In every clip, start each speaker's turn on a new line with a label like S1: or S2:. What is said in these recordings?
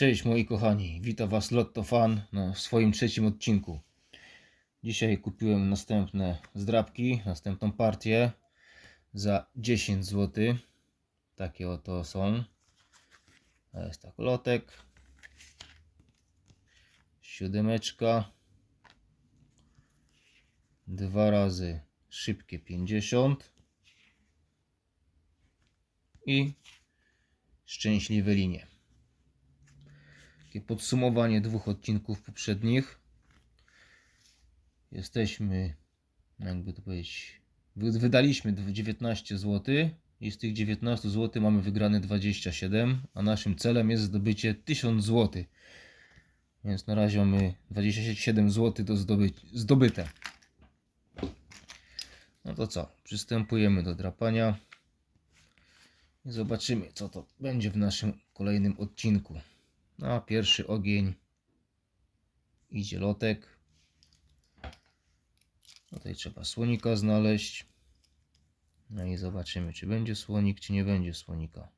S1: Cześć moi kochani, witam was Lotto Fan w swoim trzecim odcinku. Dzisiaj kupiłem następne zdrabki, następną partię za 10 zł. Takie oto są. To jest tak lotek. Siódemeczka. Dwa razy szybkie 50. I szczęśliwe linie. Takie podsumowanie dwóch odcinków poprzednich. Jesteśmy, jakby to powiedzieć, wy- wydaliśmy dw- 19 zł i z tych 19 zł mamy wygrane 27, a naszym celem jest zdobycie 1000 zł. Więc na razie mamy 27 zł do zdoby zdobyte. No to co? Przystępujemy do drapania i zobaczymy, co to będzie w naszym kolejnym odcinku. Na pierwszy ogień idzie lotek. Tutaj trzeba słonika znaleźć. No i zobaczymy, czy będzie słonik, czy nie będzie słonika.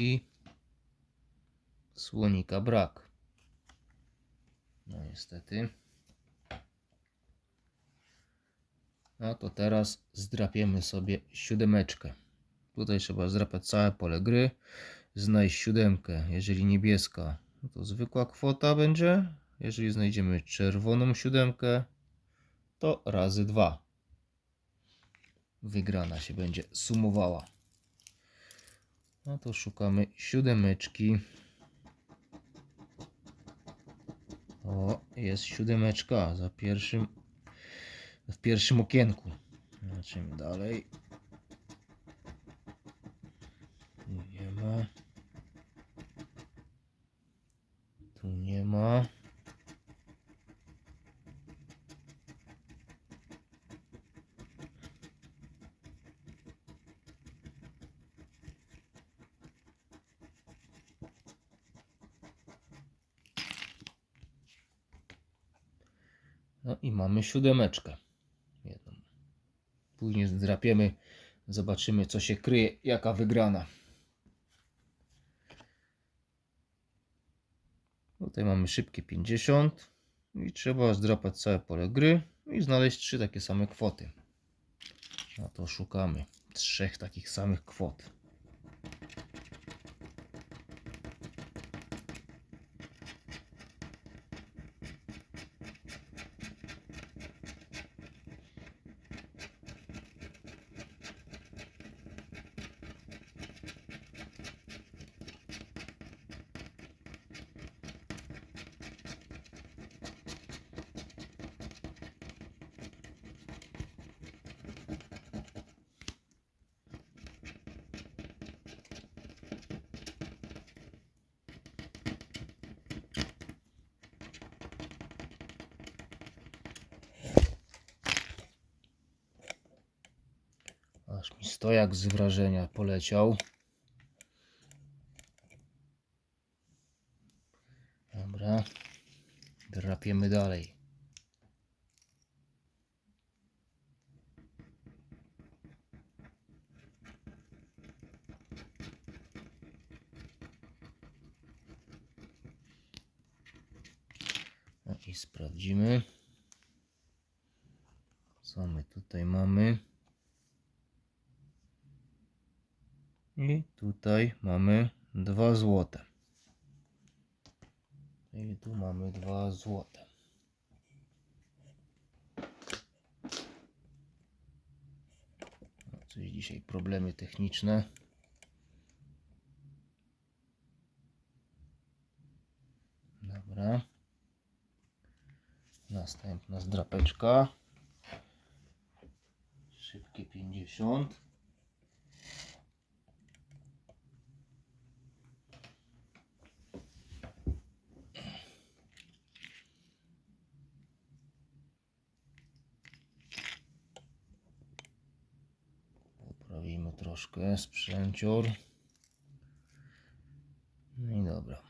S1: I słonika brak. No niestety. No to teraz zdrapiemy sobie siódemeczkę. Tutaj trzeba zdrapać całe pole gry. Znaleźć siódemkę. Jeżeli niebieska, no to zwykła kwota będzie. Jeżeli znajdziemy czerwoną siódemkę, to razy dwa. Wygrana się będzie sumowała. No to szukamy siódemeczki. O, jest siódemeczka za pierwszym w pierwszym okienku. Zobaczymy dalej. Tu nie ma. Tu nie ma. No i mamy siódemeczkę. Jedną. Później zdrapiemy, zobaczymy co się kryje, jaka wygrana. Tutaj mamy szybkie 50 i trzeba zdrapać całe pole gry i znaleźć trzy takie same kwoty. No to szukamy trzech takich samych kwot. Mi stojak z wrażenia poleciał. Dobra. Drapiemy dalej. No i sprawdzimy. Co my tutaj mamy? I tutaj mamy 2 złote. I tu mamy 2 złote. No, Coś dzisiaj problemy techniczne. Dobra. Następna zdrapeczka. Szybkie 50. troszkę sprzęcior. No i dobra.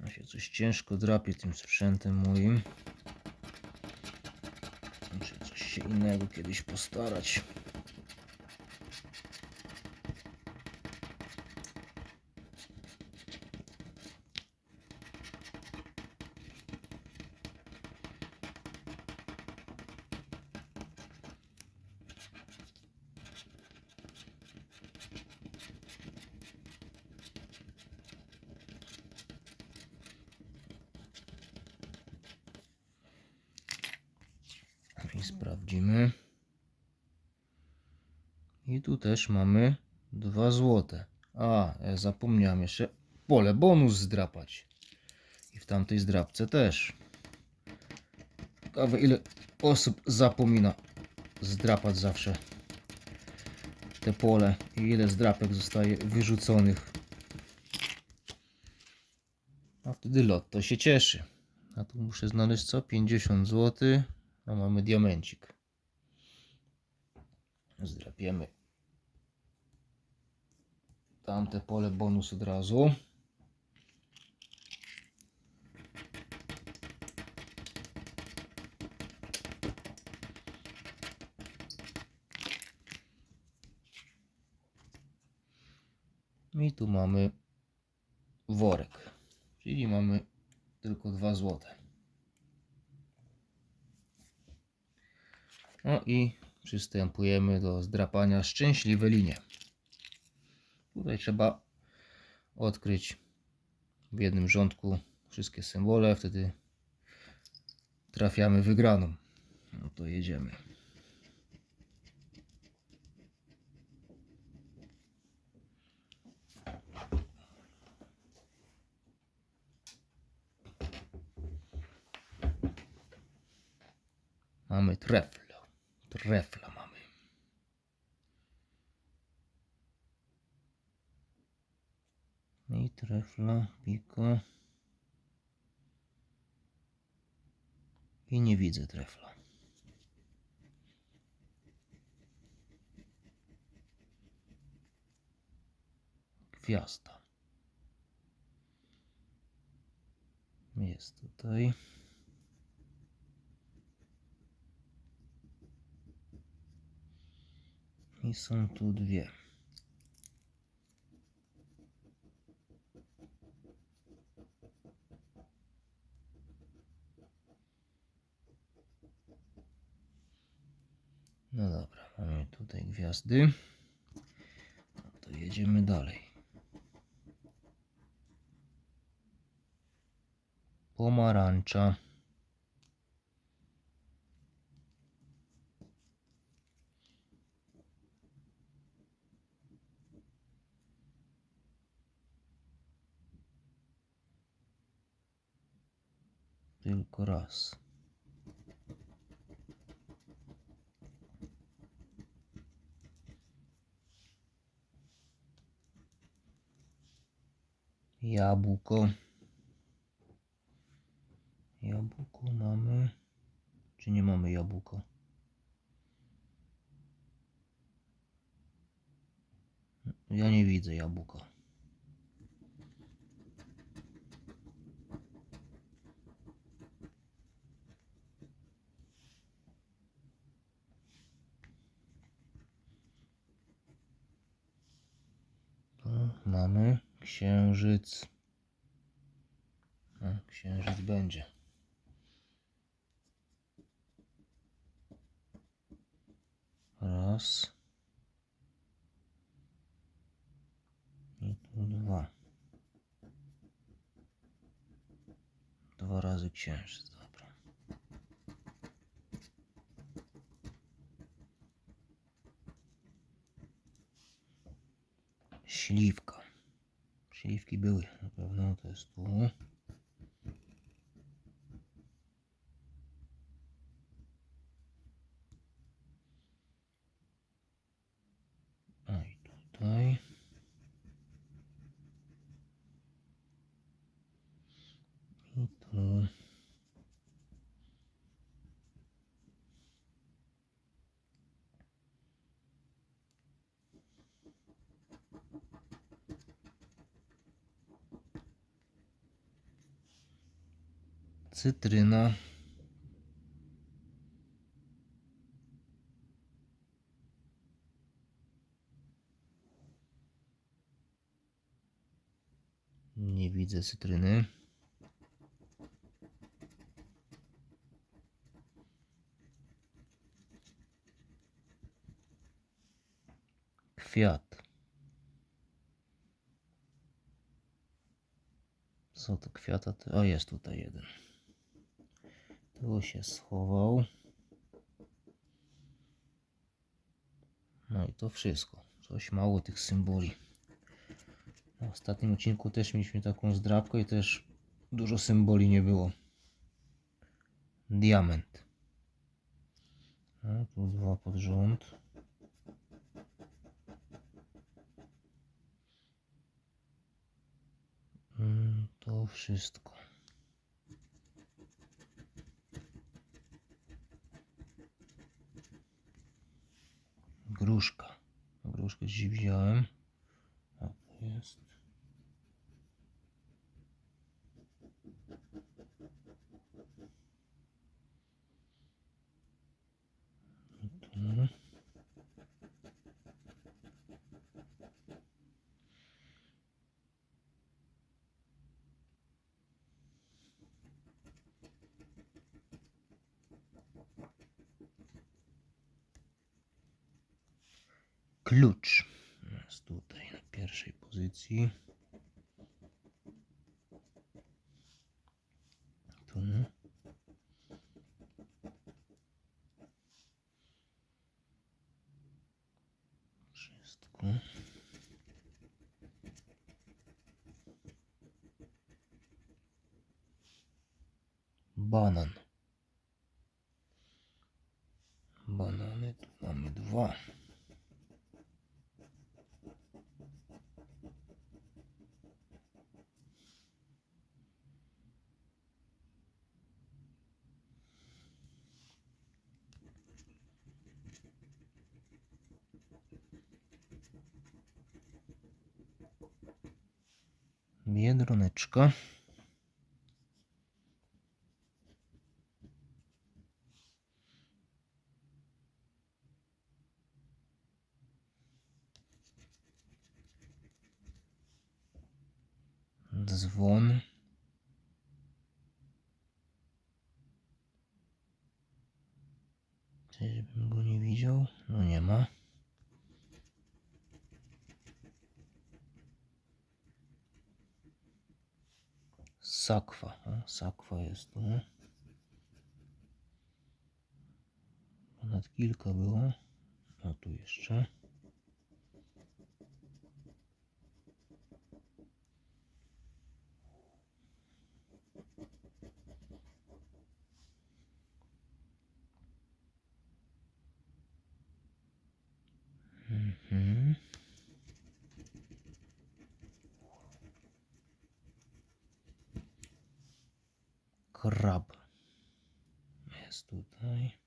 S1: Ja się coś ciężko drapie tym sprzętem moim. Muszę coś się innego kiedyś postarać. I sprawdzimy. I tu też mamy 2 złote. A, ja zapomniałem jeszcze pole bonus zdrapać. I w tamtej zdrapce też. Ciekawe ile osób zapomina zdrapać zawsze te pole i ile zdrapek zostaje wyrzuconych. A wtedy lot to się cieszy. A tu muszę znaleźć co? 50 zł. A mamy diamencik. Zdrapiemy tamte pole bonus od razu. I tu mamy worek, czyli mamy tylko 2 złote. No i przystępujemy do zdrapania szczęśliwe linie. Tutaj trzeba odkryć w jednym rządku wszystkie symbole, wtedy trafiamy wygraną. No to jedziemy. Mamy trefla. Trefla mamy. I trefla, piko. I nie widzę trefla. Gwiazda. Jest tutaj. I są tu dwie. No dobra, mamy tutaj gwiazdy. No to jedziemy dalej. Pomarańcza. Jabłko. Jabłko mamy. Czy nie mamy jabłka? Ja nie widzę jabłka. Tu mamy księżyc. A, księżyc będzie. Raz. I tu dwa. Dwa razy księżyc, dobra. Śliwka. Śliwki były, na pewno to jest tu. A i tutaj. I tu. Cytryna. Nie widzę cytryny. Kwiat. Co to kwiata? O, jest tutaj jeden. Tu się schował. No i to wszystko. Coś mało tych symboli. W ostatnim odcinku też mieliśmy taką zdrabkę i też dużo symboli nie było. Diament. No, tu dwa pod rząd. Mm, To wszystko. Gruszka. Gruszkę. A to jest. I tu. Klucz jest tutaj na pierwszej pozycji. Tu. Wszystko. Banan. Banany tu mamy dwa. Biedroneczka. Dzwon. Czyżbym go nie widział? No nie ma. Sakwa. Sakwa jest tu. Ponad kilka było. A tu jeszcze. Mhm. Krab jest tutaj.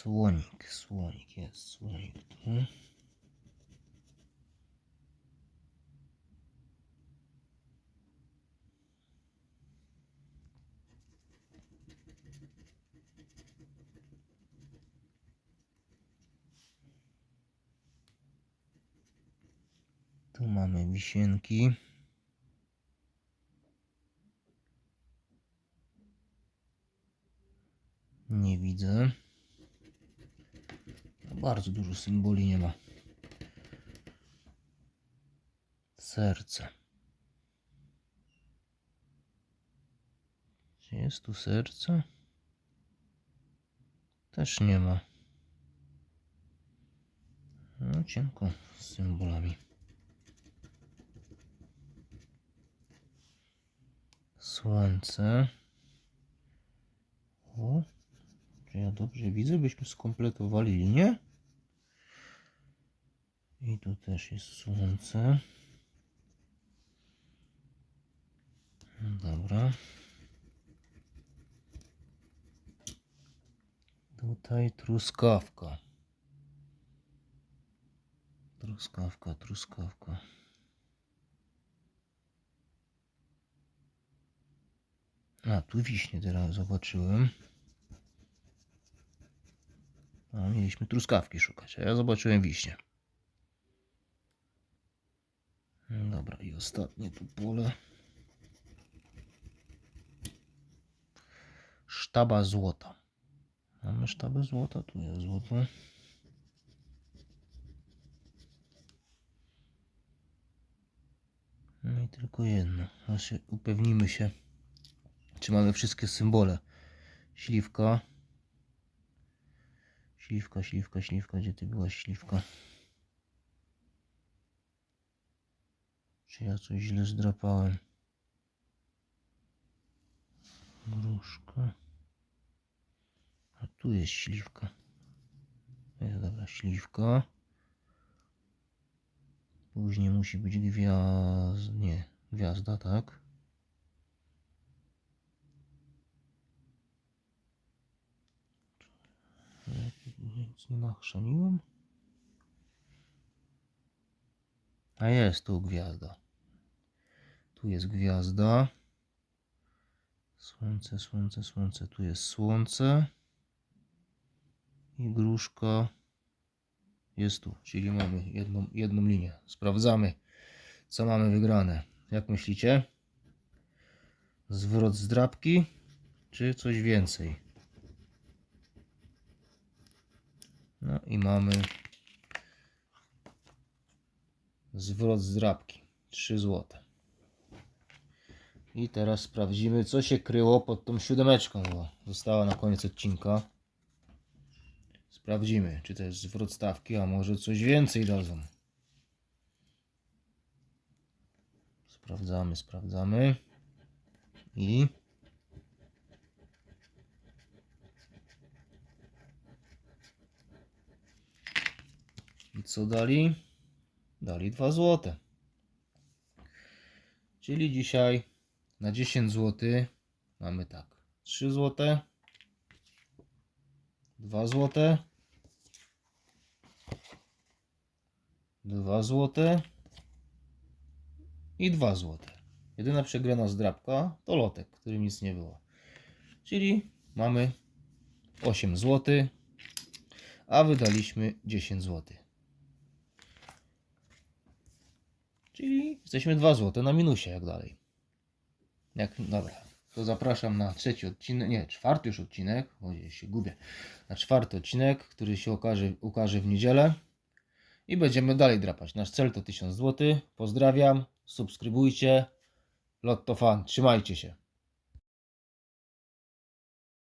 S1: Słonik, słonik jest, słonik tu. Tu mamy wisienki. Nie widzę. Bardzo dużo symboli nie ma. Serce. Czy jest tu serce? Też nie ma. No cienko z symbolami. Słońce. O, czy ja dobrze widzę, byśmy skompletowali linię. I tu też jest słońce. Dobra. Tutaj truskawka. Truskawka, truskawka. A, tu wiśnie teraz zobaczyłem. A, mieliśmy truskawki szukać, a ja zobaczyłem wiśnie. No Dobra, i ostatnie tu pole. Sztaba złota. Mamy sztabę złota, tu jest złoto. No i tylko jedno. Się upewnimy się, czy mamy wszystkie symbole. Śliwka. Śliwka, śliwka, śliwka. Gdzie ty byłaś, śliwka? Czy ja coś źle zdrapałem? Gruszka. A tu jest śliwka. Jest dobra, śliwka. Później musi być gwiazd... Nie, gwiazda, tak? Nic nie nachrzaniłem. A jest tu gwiazda. Tu jest gwiazda. Słońce, słońce, słońce. Tu jest słońce. I gruszka jest tu. Czyli mamy jedną, jedną linię. Sprawdzamy, co mamy wygrane. Jak myślicie? Zwrot z drapki, czy coś więcej? No i mamy zwrot z drapki. 3 złote. I teraz sprawdzimy, co się kryło pod tą siódemeczką, bo została na koniec odcinka. Sprawdzimy, czy to jest zwrot stawki, a może coś więcej dadzą. Sprawdzamy, sprawdzamy. I I co dali? Dali 2 złote. Czyli dzisiaj na 10 zł mamy tak. 3 złote, 2 złote, 2 złote i 2 złote. Jedyna przegrana zdrabka to lotek, którym nic nie było. Czyli mamy 8 zł, a wydaliśmy 10 zł. Czyli jesteśmy 2 zł na minusie, jak dalej. Jak, dobra, to zapraszam na trzeci odcinek, nie, czwarty już odcinek, o się gubię, na czwarty odcinek, który się okaże, ukaże w niedzielę i będziemy dalej drapać. Nasz cel to 1000 zł. Pozdrawiam, subskrybujcie. Lotto Fan, trzymajcie się.